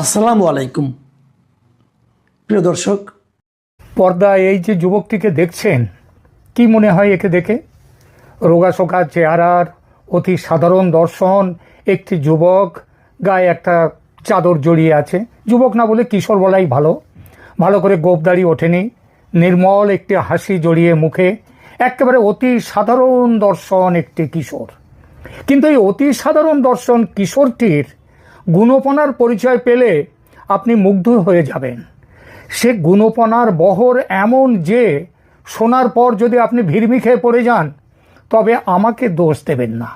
আসসালামু আলাইকুম। প্রিয় দর্শক, পর্দায় এই যে যুবকটিকে দেখছেন, কি মনে হয় একে দেখে? রোগাশোকা চেহারার অতি সাধারণ দর্শন, একটি যুবক গায়ে একটা চাদর জড়িয়ে আছে। যুবক না বলে কিশোর বলাই ভালো। ভালো করে গোপদাড়ি ওঠেনি। নির্মল একটি হাসি জড়িয়ে মুখে। একেবারে অতি সাধারণ দর্শন একটি কিশোর। কিন্তু এই অতি সাধারণ দর্শন কিশোরটির গুণপনার পরিচয় পেলে আপনি মুগ্ধ হয়ে যাবেন। সে গুণপনার বহর এমন যে, শোনার পর যদি আপনি ভিড়মি খেয়ে পড়ে যান, তবে আমাকে দোষ দেবেন না।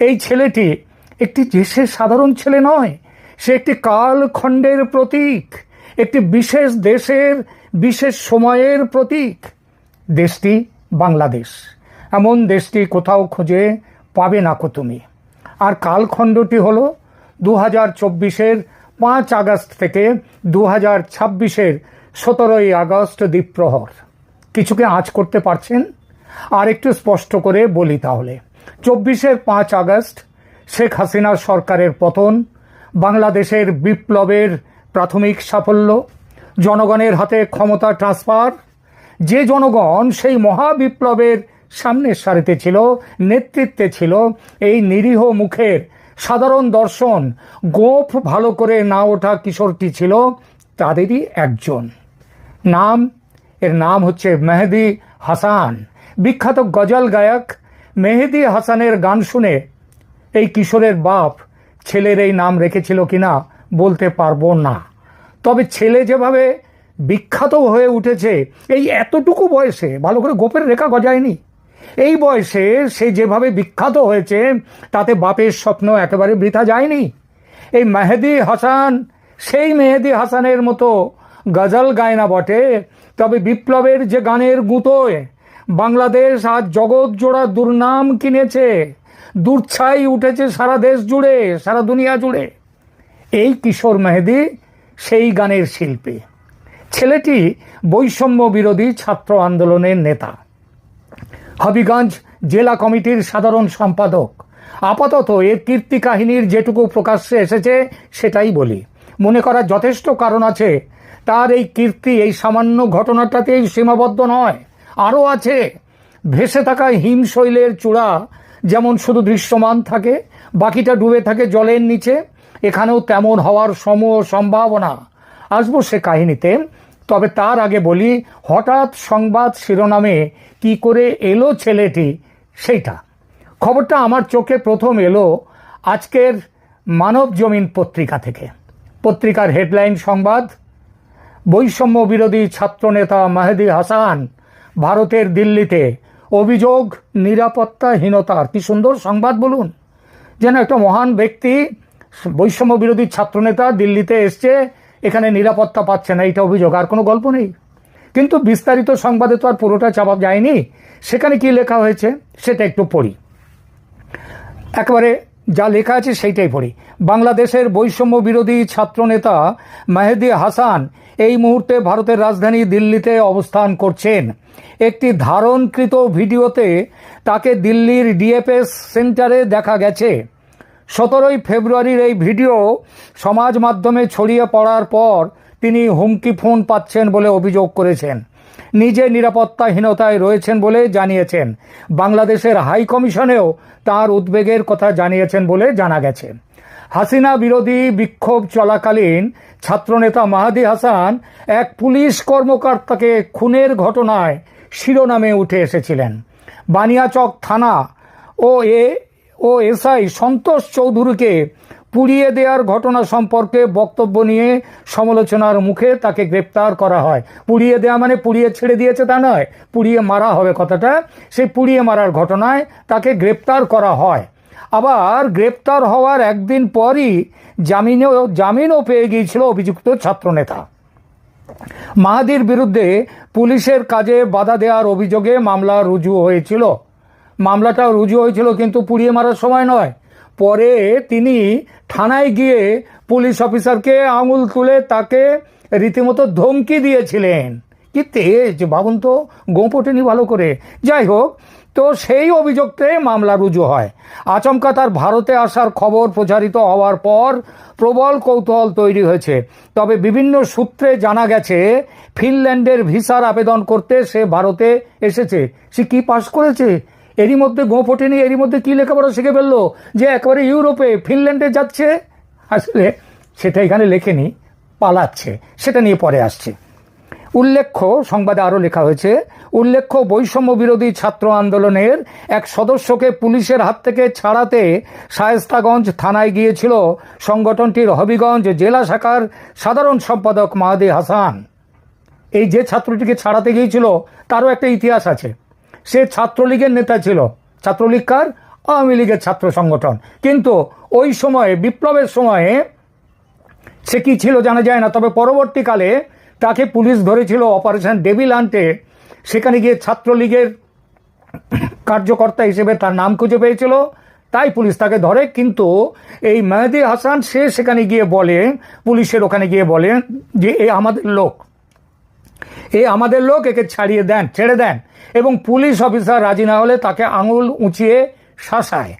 এই ছেলেটি একটি দেশের সাধারণ ছেলে নয়, সে একটি কালখণ্ডের প্রতীক, একটি বিশেষ দেশের, বিশেষ সময়ের প্রতীক। দেশটি বাংলাদেশ। এমন দেশটি কোথাও খুঁজে পাবে না কো তুমি। আর কালখণ্ডটি হলো দু হাজার চব্বিশের পাঁচ আগস্ট থেকে দু হাজার ছাব্বিশের সতেরোই আগস্ট দ্বীপ্রহর। কিছুকে আঁচ করতে পারছেন? আর একটু স্পষ্ট করে বলি তাহলে। চব্বিশের পাঁচ আগস্ট শেখ হাসিনার সরকারের পতন, বাংলাদেশের বিপ্লবের প্রাথমিক সাফল্য, জনগণের হাতে ক্ষমতা ট্রান্সফার, যে জনগণ সেই মহাবিপ্লবের সামনের সারিতে ছিল, নেতৃত্বে ছিল, এই নিরীহ মুখের সাধারণ দর্শন, গোফ ভালো করে না ওঠা কিশোরটি ছিল তাদেরই একজন। নাম, এর নাম হচ্ছে মেহেদি হাসান। বিখ্যাত গজল গায়ক মেহেদি হাসানের গান শুনে এই কিশোরের বাপ ছেলের এই নাম রেখেছিল কিনা বলতে পারব না। তবে ছেলে যেভাবে বিখ্যাত হয়ে উঠেছে, এই এতটুকু বয়সে, ভালো করে গোপের রেখা গজায়নি। এই বয়সে সে যেভাবে বিখ্যাত হয়েছে, তাতে বাপের স্বপ্ন একেবারে বৃথা যায়নি। এই মেহেদি হাসান, সেই মেহেদি হাসানের মতো গজল গায় না বটে। তবে বিপ্লবের যে গানের গুঁতোয়, বাংলাদেশ আজ জগৎ জোড়া দুর্নাম কিনেছে। দূরছাই উঠেছে সারা দেশ জুড়ে, সারা দুনিয়া জুড়ে। এই কিশোর মেহেদি সেই গানের শিল্পী। ছেলেটি বৈষম্য বিরোধী ছাত্র আন্দোলনের নেতা। হবিগঞ্জ জেলা কমিটির সাধারণ সম্পাদক। আপাতত এর কীর্তি কাহিনীর যেটুকু প্রকাশ্যে এসেছে, সেটাই বলি। মনে করার যথেষ্ট কারণ আছে, তার এই কীর্তি এই সামান্য ঘটনাটাতেই সীমাবদ্ধ নয়। আরও আছে, ভেসে থাকা হিমশৈলের চূড়া যেমন শুধু দৃশ্যমান থাকে, বাকিটা ডুবে থাকে জলের নিচে, এখানেও তেমন হওয়ার সমূহ সম্ভাবনা। আসব সে কাহিনীতে। তবে তার আগে বলি, হঠাৎ সংবাদ শিরোনামে কি করে এলো ছেলেটি, সেইটা। খবরটা আমার চোখে প্রথম এলো আজকের মানব জমিন পত্রিকা থেকে। পত্রিকার হেডলাইন সংবাদ, বৈষম্য বিরোধী ছাত্রনেতা মাহেদি হাসান ভারতের দিল্লিতে অভিযোগ নিরাপত্তাহীনতার। কি সুন্দর সংবাদ বলুন। যেন একটা মহান ব্যক্তি, বৈষম্য বিরোধী ছাত্রনেতা দিল্লিতে এসছে এখানে নিরাপত্তা পাচ্ছে না এটা অভিযোগ, আর কোনো গল্প নেই। কিন্তু বিস্তারিত সংবাদে তো আর পুরোটা চাপা যায়নি। সেখানে কি লেখা হয়েছে, সেটা একটু পড়ি। একবারে যা লেখা আছে সেইটাই পড়ি। বাংলাদেশের বৈষম্য বিরোধী ছাত্রনেতা মেহেদি হাসান এই মুহূর্তে ভারতের রাজধানী দিল্লিতে অবস্থান করছেন। একটি ধারণকৃত ভিডিওতে তাকে দিল্লির ডিএফএস সেন্টারে দেখা গেছে। সতেরোই ফেব্রুয়ারির এই ভিডিও সমাজ মাধ্যমে ছড়িয়ে পড়ার পর তিনি হুমকি ফোন পাচ্ছেন বলে অভিযোগ করেছেন। নিজে নিরাপত্তাহীনতায় রয়েছেন বলে জানিয়েছেন। বাংলাদেশের হাই কমিশনেও তার উদ্বেগের কথা জানিয়েছেন বলে জানা গেছে। হাসিনা বিরোধী বিক্ষোভ চলাকালীন ছাত্রনেতা মাহাদি হাসান এক পুলিশ কর্মকর্তাকে খুনের ঘটনায় শিরোনামে উঠে এসেছিলেন। বানিয়াচক থানা ও এ ও এসআই সন্তোষ চৌধুরীকে পুড়িয়ে দেওয়ার ঘটনা সম্পর্কে বক্তব্য নিয়ে সমালোচনার মুখে তাকে গ্রেপ্তার করা হয়। পুড়িয়ে দেওয়া মানে পুড়িয়ে ছেড়ে দিয়েছে তা নয়, পুড়িয়ে মারা হবে কথাটা। সেই পুড়িয়ে মারার ঘটনায় তাকে গ্রেপ্তার করা হয়। আবার গ্রেপ্তার হওয়ার একদিন পরই জামিনেও, জামিনও পেয়ে গিয়েছিল অভিযুক্ত ছাত্রনেতা। মাহাদির বিরুদ্ধে পুলিশের কাজে বাধা দেওয়ার অভিযোগে মামলা রুজু হয়েছিল। মামলাটা রুজু হয়েছিল কিন্তু পুড়িয়ে মারার সময় নয়। পরে তিনি থানায় গিয়ে পুলিশ অফিসারকে আঙুল তুলে তাকে রীতিমতো ধমকি দিয়েছিলেন। কি তেজ, ভাবুন তো, গোপটেনি ভালো করে। যাই হোক, তো সেই অভিযোগতে মামলা রুজু হয়। আচমকা তার ভারতে আসার খবর প্রচারিত হওয়ার পর প্রবল কৌতূহল তৈরি হয়েছে। তবে বিভিন্ন সূত্রে জানা গেছে, ফিনল্যান্ডের ভিসার আবেদন করতে সে ভারতে এসেছে। সে কি পাশ করেছে? এরই মধ্যে গোঁ ফোটেনি, এরই মধ্যে কি লেখাপড়া শিখে ফেলল? যে একেবারে ইউরোপে, ফিনল্যান্ডে যাচ্ছে। আসলে সেটা এখানে লেখেনি, পালাচ্ছে। সেটা নিয়ে পরে আসছে। উল্লেখ্য, সংবাদে আরও লেখা হয়েছে, উল্লেখ্য, বৈষম্য বিরোধী ছাত্র আন্দোলনের এক সদস্যকে পুলিশের হাত থেকে ছাড়াতে শায়েস্তাগঞ্জ থানায় গিয়েছিল সংগঠনটির হবিগঞ্জ জেলা শাখার সাধারণ সম্পাদক মাহাদি হাসান। এই যে ছাত্রটিকে ছাড়াতে গিয়েছিল, তারও একটা ইতিহাস আছে। সে ছাত্রলীগের নেতা ছিল। ছাত্রলীগ কার? আওয়ামী লীগের ছাত্র সংগঠন। কিন্তু ওই সময়ে, বিপ্লবের সময়ে সে কি ছিল জানা যায় না, তবে পরবর্তীকালে তাকে পুলিশ ধরেছিল অপারেশন ডেভিল আন্টে। সেখানে গিয়ে ছাত্রলীগের কার্যকর্তা হিসেবে তার নাম খুঁজে পেয়েছিল। তাই পুলিশ তাকে ধরে, কিন্তু এই মেহেদি হাসান, সে সেখানে গিয়ে বলে, পুলিশের ওখানে গিয়ে বলে যে, এ আমাদের লোক। এ আমাদের লোক, একে ছাড়িয়ে দেন, ছেড়ে দেন। এবং পুলিশ অফিসার রাজি না হলে তাকে আঙুল উঁচিয়ে শাসায়।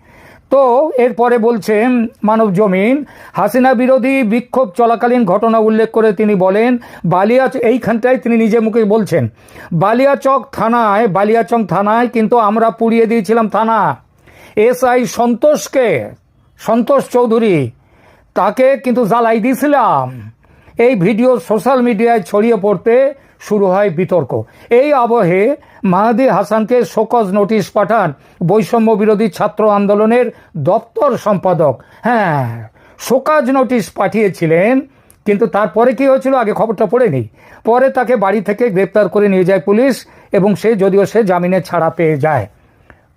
তো এরপরে বলছেন মানব জমিন, হাসিনা বিরোধী বিক্ষোভ চলাকালীন ঘটনা উল্লেখ করে তিনি বলেন বালিয়া এইখানটায় তিনি নিজে মুখে বলছেন, বালিয়াচক থানায় বালিয়াচক থানায় কিন্তু আমরা পুড়িয়ে দিয়েছিলাম থানা। এসআই সন্তোষকে, সন্তোষ চৌধুরী, তাকে কিন্তু জ্বালাই দিয়েছিলাম ভিডিও সোশ্যাল মিডিয়ায় ছড়িয়ে পড়তে শুরু হয় বিতর্ক। এই আবহে মাহাদি হাসানকে শোকজ নোটিশ পাঠান বৈষম্য বিরোধী ছাত্র আন্দোলনের দপ্তর সম্পাদক। হ্যাঁ শোকাজ নোটিশ পাঠিয়েছিলেন, কিন্তু তারপরে কি হয়েছিল আগে খবরটা পড়ে নেই। পরে তাকে বাড়ি থেকে গ্রেপ্তার করে নিয়ে যায় পুলিশ এবং সে, যদিও সে জামিনে ছাড়া পেয়ে যায়।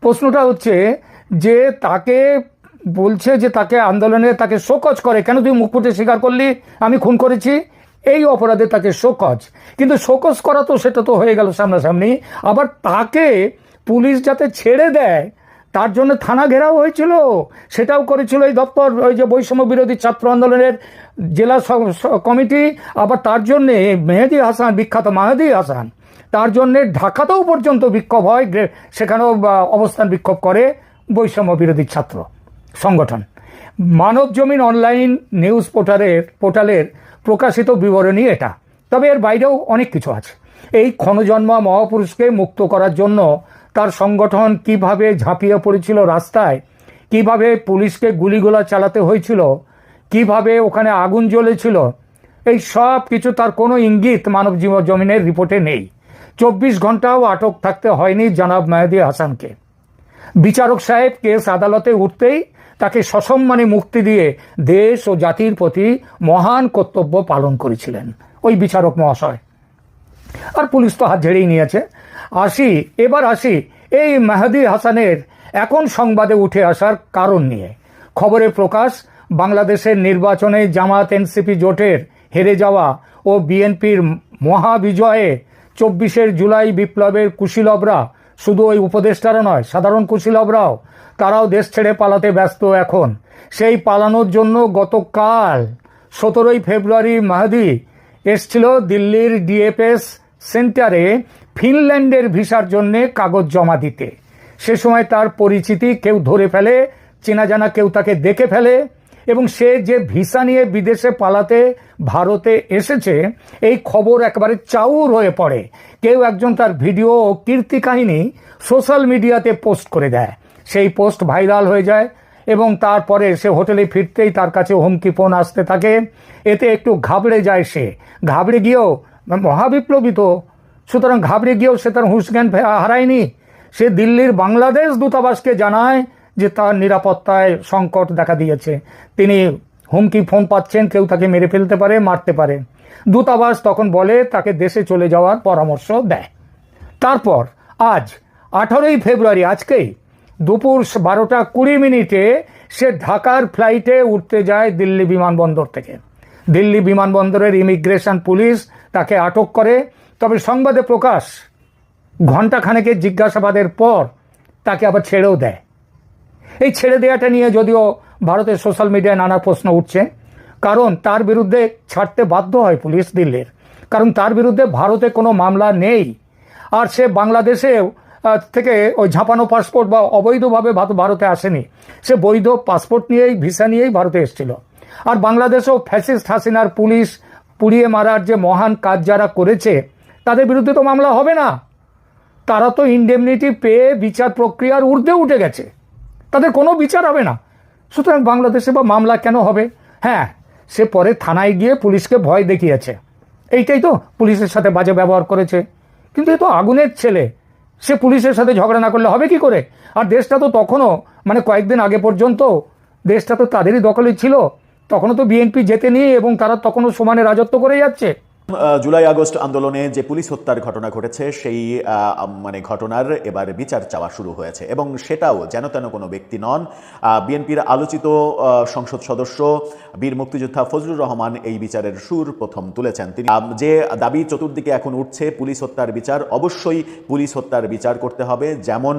প্রশ্নটা হচ্ছে যে তাকে বলছে যে তাকে আন্দোলনে তাকে শোকজ করে, কেন তুই মুখ ফুটে স্বীকার করলি? আমি খুন করেছি। এই অপরাধে তাকে শোকজ। কিন্তু শোকজ করা তো সেটা তো হয়ে গেল সামনাসামনি। আবার তাকে পুলিশ যাতে ছেড়ে দেয়, তার জন্য থানা ঘেরাও হয়েছিল। সেটাও করেছিল এই দপ্তর, ওই যে বৈষম্য বিরোধী ছাত্র আন্দোলনের জেলা কমিটি। আবার তার জন্যে মেহেদি হাসান, বিখ্যাত মাহেদি হাসান, তার জন্যে ঢাকাতেও পর্যন্ত বিক্ষোভ হয় সেখানেও অবস্থান বিক্ষোভ করে বৈষম্য বিরোধী ছাত্র। সংগঠন। মানব জমিন অনলাইন নিউজ পোর্টালের পোর্টালের প্রকাশিত বিবরণী এটা। তবে এর বাইরেও অনেক কিছু আছে। এই ক্ষণজন্মা মহাপুরুষকে মুক্ত করার জন্য তার সংগঠন কীভাবে ঝাঁপিয়ে পড়েছিল রাস্তায়, কীভাবে পুলিশকে গুলিগোলা চালাতে হয়েছিল, কীভাবে ওখানে আগুন জ্বলেছিল, এই সব কিছু তার কোনো ইঙ্গিত মানব জমিনের রিপোর্টে নেই। চব্বিশ ঘন্টাও আটক থাকতে হয়নি জনাব মেহেদি হাসানকে। বিচারক সাহেব কেস আদালতে উঠতেই তাকে সসম্মানে মুক্তি দিয়ে দেশ ও জাতির প্রতি মহান কর্তব্য পালন করেছিলেন। ওই বিচারক মহাশয়। আর পুলিশ তো হাত ঝেড়েই নিয়েছে। আসি, এবার আসি। এই মেহেদি হাসানের এখন সংবাদে উঠে আসার কারণ নিয়ে। খবরে প্রকাশ, বাংলাদেশের নির্বাচনে জামাত এনসিপি জোটের হেরে যাওয়া ও বিএনপির মহাবিজয়ে চব্বিশের জুলাই বিপ্লবের কুশীলবরা শুধু ওই উপদেষ্টারা নয়, সাধারণ কুশীলবরাও। তারাও দেশ ছেড়ে পালাতে ব্যস্ত এখন। সেই পালানোর জন্য গতকাল সতেরোই ফেব্রুয়ারি মাহাদি এসছিল দিল্লির ডিএফএস সেন্টারে ফিনল্যান্ডের ভিসার জন্য কাগজ জমা দিতে। সে সময় তার পরিচিতি কেউ ধরে ফেলে, চেনা জানা কেউ তাকে দেখে ফেলে এবং সে যে ভিসা নিয়ে বিদেশে পালাতে ভারতে এসেছে, এই খবর একবারে চাউর হয়ে পড়ে। কেউ একজন তার ভিডিও ও কীর্তি কাহিনী সোশ্যাল মিডিয়াতে পোস্ট করে দেয়। সেই পোস্ট ভাইরাল হয়ে যায় এবং তারপরে সে হোটেলে ফিরতেই তার কাছে হুমকি ফোন আসতে থাকে। এতে একটু ঘাবড়ে যায় সে। ঘাবড়ে গিয়েও, মহাবিপ্লবী তো, সুতরাং ঘাবড়ে গিয়েও সে তার হুঁশ জ্ঞান হারায়নি। সে দিল্লির বাংলাদেশ দূতাবাসকে জানায় যে তার নিরাপত্তায় সংকট দেখা দিয়েছে। তিনি হুমকি ফোন পাচ্ছেন, কেউ তাকে মেরে ফেলতে পারে, মারতে পারে। দূতাবাস তখন বলে, তাকে দেশে চলে যাওয়ার পরামর্শ দেয়। তারপর আজ, আঠারোই ফেব্রুয়ারি, আজকেই দুপুর বারোটা কুড়ি মিনিটে সে ঢাকার ফ্লাইটে উঠতে যায় দিল্লি বিমানবন্দর থেকে। দিল্লি বিমানবন্দরের ইমিগ্রেশন পুলিশ তাকে আটক করে। তবে সংবাদে প্রকাশ, ঘণ্টাখানেকের জিজ্ঞাসাবাদের পর তাকে আবার ছেড়েও দেয়। এই ছেড়ে দেওয়াটা নিয়ে যদিও ভারতের সোশ্যাল মিডিয়ায় নানা প্রশ্ন উঠছে কারণ তার বিরুদ্ধে ছাড়তে বাধ্য হয় পুলিশ দিল্লির। কারণ তার বিরুদ্ধে ভারতে কোনো মামলা নেই। আর সে বাংলাদেশেও আহ, থেকে ওই ঝাঁপানো পাসপোর্ট বা অবৈধভাবে ভারতে আসেনি। সে বৈধ পাসপোর্ট নিয়েই ভিসা নিয়েই ভারতে এসেছিল। আর বাংলাদেশেও ফ্যাসিস্ট হাসিনার পুলিশ পুড়িয়ে মারার যে মহান কাজ যারা করেছে তাদের বিরুদ্ধে তো মামলা হবে না। তারা তো ইন্ডেমনিটি পেয়ে বিচার প্রক্রিয়ার ঊর্ধ্বে উঠে গেছে। তাদের কোনো বিচার হবে না। সুতরাং বাংলাদেশে বা মামলা কেন হবে? হ্যাঁ সে পরে থানায় গিয়ে পুলিশকে ভয় দেখিয়েছে। এইটাই তো পুলিশের সাথে বাজে ব্যবহার করেছে। কিন্তু এ তো আগুনের ছেলে। সে পুলিশের সাথে ঝগড়া না করলে হবে কি করে? আর দেশটা তো তখনও মানে কয়েকদিন আগে পর্যন্ত, দেশটা তো তাদেরই দখলে ছিল। তখনও তো বিএনপি জেতেনি এবং তারা তখনও সমানে রাজত্ব করে যাচ্ছে। জুলাই আগস্ট আন্দোলনে যে পুলিশ হত্যার ঘটনা ঘটেছে, সেই মানে ঘটনার এবার বিচার চাওয়া শুরু হয়েছে এবং সেটাও যেন তেন কোনো ব্যক্তি নন। বিএনপির আলোচিত সংসদ সদস্য বীর মুক্তিযোদ্ধা ফজলুর রহমান এই বিচারের সুর প্রথম তুলেছেন। তিনি যে দাবি চতুর্দিকে এখন উঠছে, পুলিশ হত্যার বিচার, অবশ্যই পুলিশ হত্যার বিচার করতে হবে। যেমন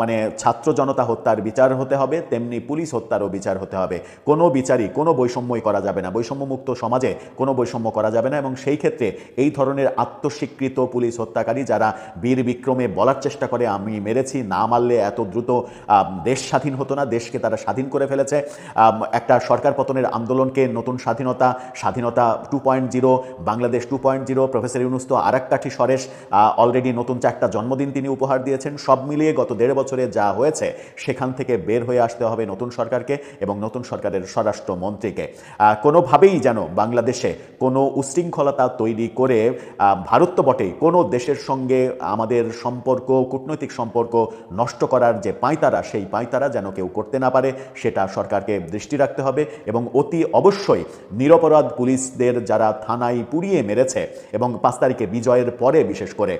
মানে ছাত্র জনতা হত্যার বিচার হতে হবে, তেমনি পুলিশ হত্যারও বিচার হতে হবে। কোনো বিচারই, কোনো বৈষম্যই করা যাবে না। বৈষম্যমুক্ত সমাজে কোনো বৈষম্য করা যাবে না এবং সেই ক্ষেত্রে এই ধরনের আত্মস্বীকৃত পুলিশ হত্যাকারী যারা বীর বিক্রমে বলার চেষ্টা করে, আমি মেরেছি, না মারলে এত দ্রুত দেশ স্বাধীন হতো না, দেশকে তারা স্বাধীন করে ফেলেছে। একটা সরকার পতনের আন্দোলনকে নতুন স্বাধীনতা স্বাধীনতা two point zero, Bangladesh two point zero, professor Yunus তো আর এক কাঠি সরেশ অলরেডি নতুন চারটা জন্মদিন তিনি উপহার দিয়েছেন। সব মিলিয়ে গত দেড় বছরে যা হয়েছে, সেখান থেকে বের হয়ে আসতে হবে নতুন সরকারকে এবং নতুন সরকারের স্বরাষ্ট্রমন্ত্রীকে। কোনোভাবেই যেন বাংলাদেশে কোনো উশৃঙ্খলতা তৈরি করে ভারত তো বটেই। কোনো দেশের সঙ্গে আমাদের সম্পর্ক, কূটনৈতিক সম্পর্ক নষ্ট করার যে পাঁয়তারা সেই পাঁয়তারা যেন কেউ করতে না পারে, সেটা সরকারকে দৃষ্টি রাখতে হবে এবং অতি অবশ্যই নিরপরাধ পুলিশদের যারা থানায় পুড়িয়ে মেরেছে এবং পাঁচ তারিখে বিজয়ের পরে বিশেষ করে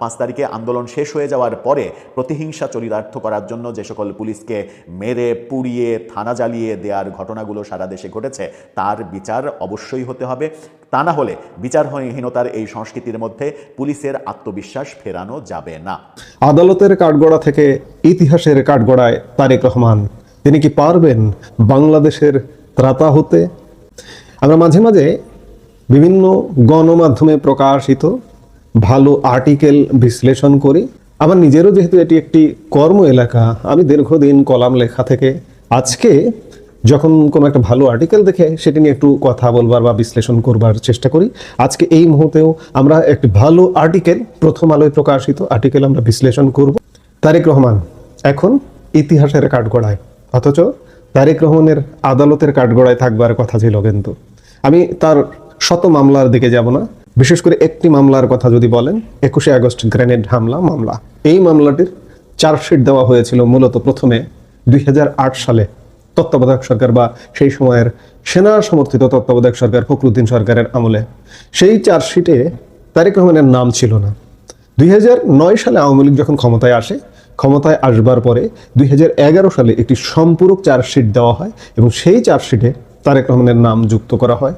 পাঁচ তারিখে আন্দোলন শেষ হয়ে যাওয়ার পরে প্রতিহিংসা চরিতার্থ করার জন্য যে সকল পুলিশকে মেরে, পুড়িয়ে, থানা জ্বালিয়ে দেওয়ার ঘটনাগুলো সারা দেশে ঘটেছে, তার বিচার অবশ্যই হতে হবে। তা না হলে বিচারহীনতার এই সংস্কৃতির মধ্যে পুলিশের আত্মবিশ্বাস ফেরানো যাবে না। আদালতের কাঠগড়া থেকে ইতিহাসের কাঠগড়ায় তারেক রহমান। তিনি কি পারবেন বাংলাদেশের ত্রাতা হতে? আমরা মাঝে মাঝে বিভিন্ন গণমাধ্যমে প্রকাশিত ভালো আর্টিকেল বিশ্লেষণ করি। আমার নিজেরও যেহেতু এটি একটি কর্ম এলাকা, আমি দীর্ঘদিন কলাম লেখা থেকে আজকে যখন কোনো একটা ভালো আর্টিকেল দেখে সেটি নিয়ে একটু কথা বলবার বা বিশ্লেষণ করবার চেষ্টা করি, আজকে এই মুহূর্তেও আমরা একটি ভালো আর্টিকেল প্রথম আলোয় প্রকাশিত আর্টিকেল আমরা বিশ্লেষণ করব। তারেক রহমান এখন ইতিহাসের কাঠগড়ায়, অথচ তারেক রহমানের আদালতের কাঠগড়ায় থাকবার কথা ছিল কিন্তু। আমি তার শত মামলার দিকে যাব না, বিশেষ করে একটি মামলার কথা যদি বলেন, একুশে আগস্ট গ্রেনেড হামলা, মামলা। এই মামলাটির চার্জশিট দেওয়া হয়েছিল মূলত প্রথমে দুই হাজার আট সালে। তত্ত্বাবধায়ক সরকার বা সেই সময়ের সেনা সমর্থিত তত্ত্বাবধায়ক সরকার ফখরুদ্দিন সরকারের আমলে, সেই চার্জশিটে তারেক রহমানের নাম ছিল না। দুই হাজার নয় সালে আওয়ামী লীগ যখন ক্ষমতায় আসে, ক্ষমতায় আসবার পরে দুই হাজার এগারো সালে একটি সম্পূরক চার্জশিট দেওয়া হয় এবং সেই চার্জশিটে তারেক রহমানের নাম যুক্ত করা হয়।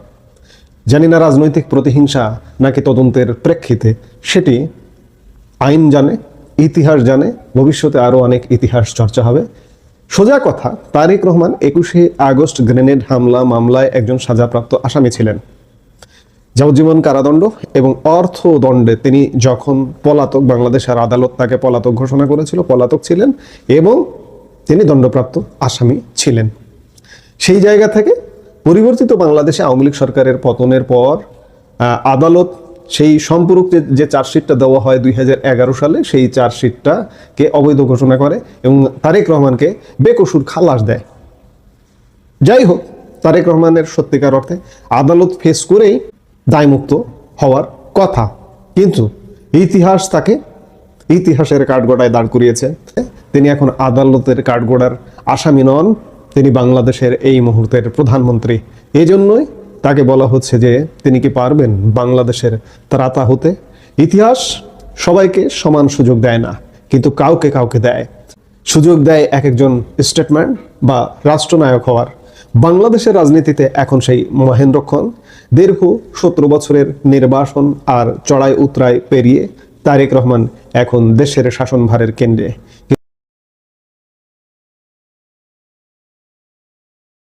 জানি না রাজনৈতিক প্রতিহিংসা নাকি তদন্তের প্রেক্ষিতে, সেটি আইন জানে, ইতিহাস জানে, ভবিষ্যতে আরও অনেক ইতিহাস চর্চা হবে। সোজা কথা, তারেক রহমান একুশে আগস্ট গ্রেনেড হামলা মামলায় একজন সাজাপ্রাপ্ত আসামি ছিলেন। যাবজ্জীবন কারাদণ্ড এবং অর্থদণ্ডে তিনি যখন পলাতক বাংলাদেশের আদালত তাকে পলাতক ঘোষণা করেছিল, পলাতক ছিলেন এবং তিনি দণ্ডপ্রাপ্ত আসামি ছিলেন। সেই জায়গা থেকে পরিবর্তিত বাংলাদেশে আওয়ামী লীগ সরকারের পতনের পর আদালত সেই সম্পূরক যে- চার্জশিটটা দেওয়া হয় দুই হাজার এগারো সালে, সেই চার্জশিটটাকে অবৈধ ঘোষণা করে এবং তারেক রহমানকে বেকসুর খালাস দেয়। যাই হোক, তারেক রহমানের সত্যিকার অর্থে আদালত ফেস করেই দায়মুক্ত হওয়ার কথা। কিন্তু ইতিহাস তাকে ইতিহাসের কাঠগোড়ায় দাঁড় করিয়েছে। তিনি এখন আদালতের কাঠগোড়ার আসামি নন, তিনি বাংলাদেশের এই মুহূর্তের প্রধানমন্ত্রী। এই জন্যই তাকে বলা হচ্ছে যে তিনি কি পারবেন বাংলাদেশের ত্রাতা হতে? ইতিহাস সবাইকে সমান সুযোগ দেয় না, কিন্তু কাউকে কাউকে দেয়। সুযোগ দেয় এক একজন স্টেটম্যান বা রাষ্ট্রনায়ক হওয়ার। বাংলাদেশের রাজনীতিতে এখন সেই মহেন্দ্রক্ষণ। দীর্ঘ সতেরো বছরের নির্বাসন আর চড়াই উতরায় পেরিয়ে তারেক রহমান এখন দেশের শাসনভারের কেন্দ্রে।